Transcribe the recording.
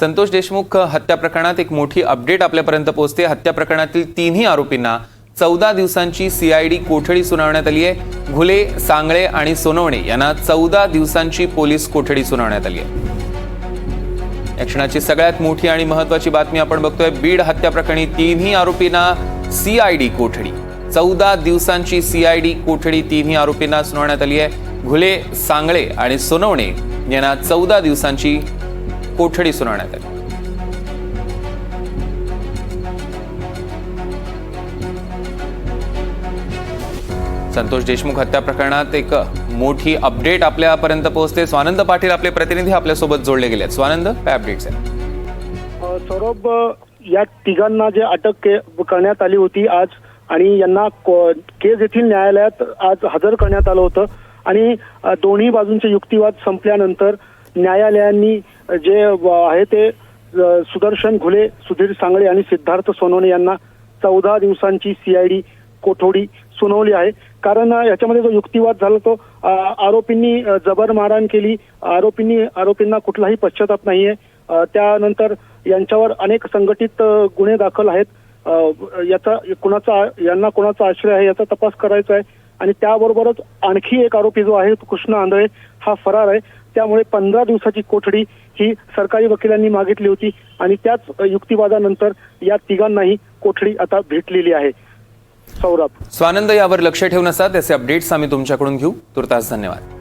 संतोष देशमुख हत्या प्रकरणात एक मोठी अपडेट आपल्यापर्यंत पोहोचते. हत्या प्रकरणातील तिन्ही आरोपींना चौदा दिवसांची सीआयडी कोठडी सुनावण्यात आली आहे. घुले सांगळे आणि सोनवणे यांना चौदा दिवसांची पोलीस कोठडी सुनावण्यात आली आहे. या क्षणाची सगळ्यात मोठी आणि महत्वाची बातमी आपण बघतोय. बीड हत्या प्रकरणी तिन्ही आरोपींना सीआयडी कोठडी. चौदा दिवसांची सीआयडी कोठडी तिन्ही आरोपींना सुनावण्यात आली आहे. घुले सांगळे आणि सोनवणे यांना चौदा दिवसांची कोठडी सुनावण्यात आली. संतोष देशमुख हत्या प्रकरणात एक मोठी अपडेट आपल्यापर्यंत पोहोचते. स्वानंद पाटील आपले प्रतिनिधी आपल्यासोबत जोडले गेले आहेत. स्वानंद काय अपडेट्स आहेत? सौरभ या तिघांना जे अटक के- करण्यात आली होती आज आणि यांना केस केज येथील न्यायालयात आज हजर करण्यात आलं होतं. आणि दोन्ही बाजूंचे युक्तिवाद संपल्यानंतर न्यायालयांनी जे आहे ते सुदर्शन घुले सुधीर सांगळे आणि सिद्धार्थ सोनवणे यांना चौदा दिवसांची सीआयडी कोठोडी सुनावली आहे. कारण याच्यामध्ये जो युक्तिवाद झाला तो आरोपींनी जबर मारहाण केली. आरोपींनी आरोपींना कुठलाही पश्चाताप नाहीये. त्यानंतर यांच्यावर अनेक संघटित गुन्हे दाखल आहेत. याचा कुणाचा यांना कुणाचा आश्रय आहे याचा तपास करायचा आहे. आणि त्याबरोबरच आणखी एक आरोपी जो आहे कृष्ण आंधळे हा फरार आहे. त्यामुळे पंधरा दिवसाची कोठडी ही सरकारी वकिलांनी मागितली होती आणि त्याच युक्तिवादानंतर या तिघांनाही कोठडी आता भेटलेली आहे. सौरभ. स्वानंद यावर लक्ष ठेवून असा त्याचे अपडेट्स आम्ही तुमच्याकडून घेऊ. तुर्तास धन्यवाद.